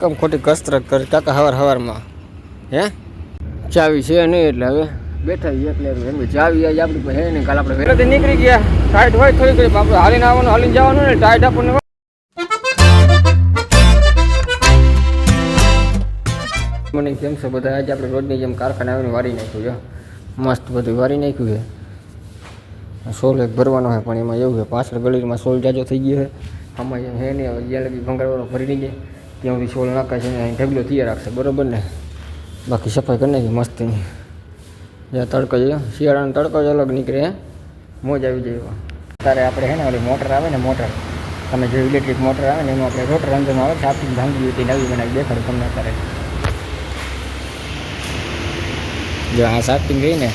કમ ખોટી કસરત કરે કાકા હવાર હવારમાં, હે? ચાવી છે નહીં એટલે હવે બેઠા છીએ એટલે એમ ચાવી આવી આપણી પાસે નહીં, કાલ આપણે વહેલાથી નીકળી ગયા. ટાઈટ હોય થોડી થોડી આપણે હાલીને આવવાનું, હાલીને જવાનું ને ટાઈટ આપણને મને કેમ છે બધા? આજે આપણે રોજની જેમ કારખાને આવીને વારી નાખ્યું છે. મસ્ત બધું વારી નાખ્યું છે. સોલ એક ભરવાનો હોય પણ એમાં એવું છે, પાછળ ગળીમાં સોલ જાજો થઈ ગયો છે. આમાં એમ હે નહીં, હવે જ્યાં લગી ભંગારવાળો ભરી નહીં જાય ત્યાં સુધી સોલ નાખાય છે અહીં ઢગલો તૈયાર રાખશે. બરોબર ને? બાકી સફાઈ કરી નાખી મસ્તીની. જ્યાં તડકો છે શિયાળાનો તડકો જ અલગ નીકળે મોજ આવી જાય. તારે આપણે, હે ને, ઓલી મોટર આવે ને મોટર. તમે જે ઇલેક્ટ્રિક મોટર આવે ને એમાં આપણે રોટર અંદરમાં આવે છે આપણી ભાંગી હતી નવી બનાવી દેખાડું તમને અત્યારે. જો આ સાફિંગ રહી ને,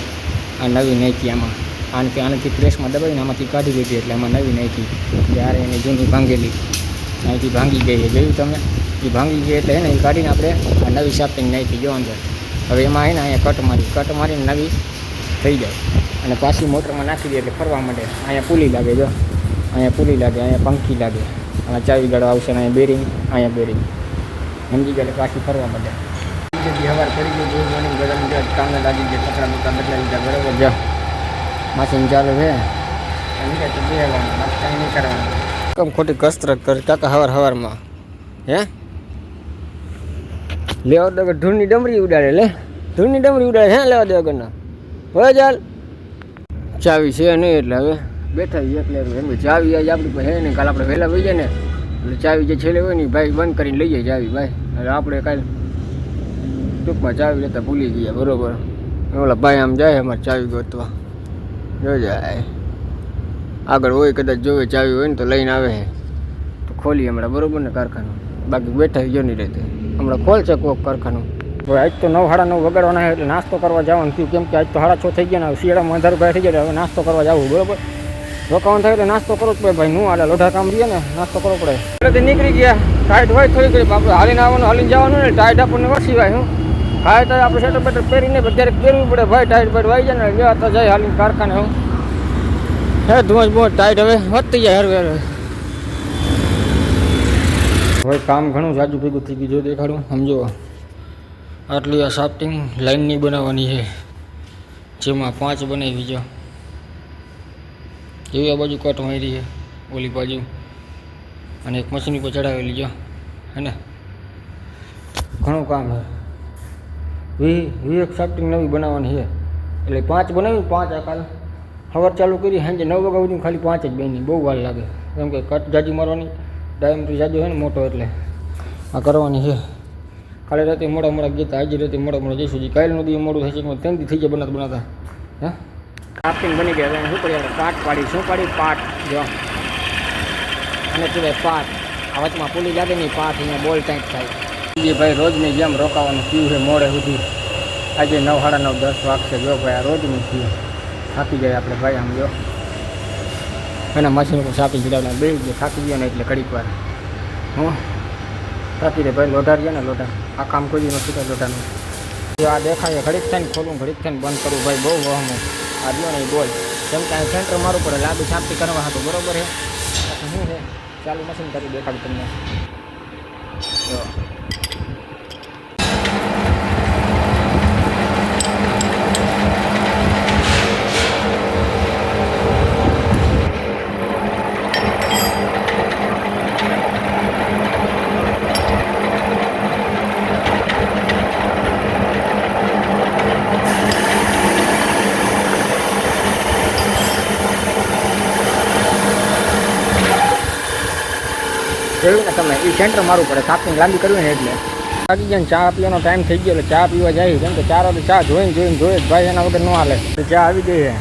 આ નવી નાખી આમાં. આનાથી આનાથી પ્રેસમાં દબાવીને આમાંથી કાઢી દીધી એટલે આમાં નવી નાખી જ્યારે એની જૂની ભાંગેલી અહીંથી ભાંગી ગઈ. છે જોયું તમે? એ ભાંગી ગઈ એટલે એને કાઢીને આપણે આ નવી શાપિંગ નાખી જો અંદર હવે એમાં એને અહીંયા કટ મારી, કટ મારીને નવી થઈ જાય. અને પાછી મોટરમાં નાખી દે એટલે ફરવા માંડે અહીંયા પુલી લાગે જો. અહીંયા પુલી લાગે, અહીંયા પંખી લાગે. અહીંયા ચાવી ગાડો આવશે અને અહીંયા બેરિંગ અહીંયા બેરિંગ સમજી ગયા એટલે પાછી ફરવા જલ્દી હવાર કરી ગયું જોઈ મોર્નિંગ ગરમ કામે લાગી ગયા, કપડાં બપડા બદલાવી લીધા, બરાબર જો મશીન ચાલુ છે. કાંઈ નહીં કરવાનું. ખોટી કસરત કરે. કાકા હવાર હવારમાં. હે? લેવા દો ધૂળની ડમરી ઉડાડે, લે. ધૂળની ડમરી ઉડાડે, હે, લેવા દો વગરના હવે ચાલ. ચાવી છે નહીં એટલે હવે. બેઠા છીએ એટલે એમ ચાવી આજે આપણી પાસે હે નહીં, કાલ આપણે વહેલા વહી જાય ને, એટલે ચાવી જે છેલ્લે હોય ને ભાઈ બંધ કરીને લઈએ ચાવી, ભાઈ. એટલે આપણે કાલ ટૂંકમાં ચાવી લેતા ભૂલી ગયા, બરોબર. ઓલા ભાઈ આમ જાય અમારે ચાવી ગોતવા. જો જાય. આગળ હોય, કદાચ જોવે ચાવી હોય ને તો લઈને આવે તો ખોલી હમણાં, બરોબર ને કારખાનું બાકી બેઠા જો નહીં રહેતે હમણાં ખોલશે કોક કારખાનું. હવે આજ તો નવ સાડા નવ વગાડવાના છે એટલે નાસ્તો કરવા જવાનું થયું. કેમ કે આજ તો સાડા છ થઈ ગયા ને શિયાળામાં અંધારું ભાઈ થઈ ગયા હવે નાસ્તો કરવા જવું બરોબર? રોકાવાનું થાય એટલે નાસ્તો કરવો જ પડે ભાઈ. નું હાલે લોઢા કામ રહીએ ને નાસ્તો કરવો પડે. એટલે નીકળી ગયા. ટાઈટ હોય થોડી ઘડી આપણે હાલીને આવવાનું હાલીને જવાનું ને ટાઈટ આપણને વરસી ભાઈ હું. હા તો આપણે શેટર બેટર પહેરીને ત્યારે પહેરવું પડે. ભાઈ ટાઈટ બાઈટ વાઈ જાય ને લેવા તો જાય હાલીને કારખાને હું. હે ધુઆ બહુ ટાઈટ હવે વધતી જાય હરવે હરવે. હવે કામ ઘણું જાજુ ભેગું થઈ ગયું. જો દેખાડું, સમજો. આટલી આ સાફ્ટિંગ લાઇનની બનાવવાની છે. જેમાં પાંચ બનાવી જો એવી આ બાજુ કટ મારી છે, ઓલી બાજુ. અને એક મશીન ઉપર ચડાવેલી જો હે ને? ઘણું કામ છે. વી વી એક સાફ્ટિંગ નવી બનાવવાની છે. એટલે પાંચ બનાવી, પાંચ આ કાલ. સવાર ચાલુ કરી, સાંજે નવ વાગ્યા સુધી ખાલી પાંચ જ બની. બહુ વાર લાગે. કેમ કે કટ જાજી મારવાની. ડાયમથી જાજો હોય ને મોટો એટલે. આ કરવાની છે. કાલે રાતે મોડા મોડા ગીતા આજે રાતે મોડા મોડા જઈશું. જી કાલનું દી મોડું થશે ત્રણ દી થઈ જાય બનાતા બનાતા હે? બની ગયા શું કરીએ? પાટ પાડી. શું પાડી? પાટ જો. અને કહેવાય પાટ આ વચમાં પુલી જાતે નહીં પાટ અહીંયા બોલ ટાઈટ થાય. ભાઈ રોજની જેમ રોકાવાનું થયું છે મોડે સુધી. આજે નવ સાડા નવ દસ વાગશે. જો ભાઈ આ રોજનું થયું. થાકી જાય આપણે ભાઈ આમ જો. એના મશીન ઉપર સાપી ચડાવના બે જે થાકી ગયા ને એટલે ઘડીક વાર. હું, થાકી દે ભાઈ, લોઢા રહ્યા ને લોઢા. આ કામ કોઈ નથી કરતા લોઢાનું આ દેખાય, ઘડીક થઈને ખોલું, ઘડીક થઈને બંધ કરું. ભાઈ, બહુ વહમું. આ દો ને બોલ. કેમ કે અહીં સેન્ટર મારું પડે, લાંબી સાપી કરવા હતું બરોબર છે? શું છે? ચાલુ મશીન કરી દેખાડું તમને. જોયું ને તમે એ સેન્ટર મારવું પડે, સાપની લાંબી કરવી ને એટલે. બાકી ગયા ચા પીવાનો ટાઈમ થઈ ગયો, એટલે ચા પીવા જાય કેમ કે ચાર વાગે ચા જોઈને જોઈને જોઈએ ભાઈ એના વગર ન હાલે. ચા આવી ગઈ છે.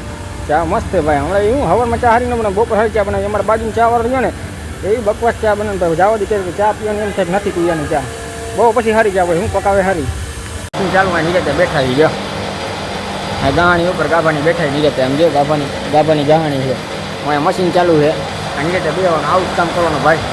ચા મસ્ત ભાઈ. હમણાં એવું હવારમાં ચા હારી ને બપોર હારી ચા બનાવી. અમારા બાજુ ચા વાળો ને, એ બકવાસ ચા બને ભાઈ જાવા દે કે ચા પીવાની એમ થાય નથી પીવાની ચા. બહુ પછી હારી ચા ભાઈ હું પકાવે હારી. શું ચાલવા નીકળે બેઠા ગયો આ ગાહાણી ઉપર ગાભાની બેઠા નીકળે એમ જો ગાભાની ગાભાની ગાહાણી છે. મશીન ચાલુ છે. નીકળે બે આવું જ કામ કરવાનું ભાઈ.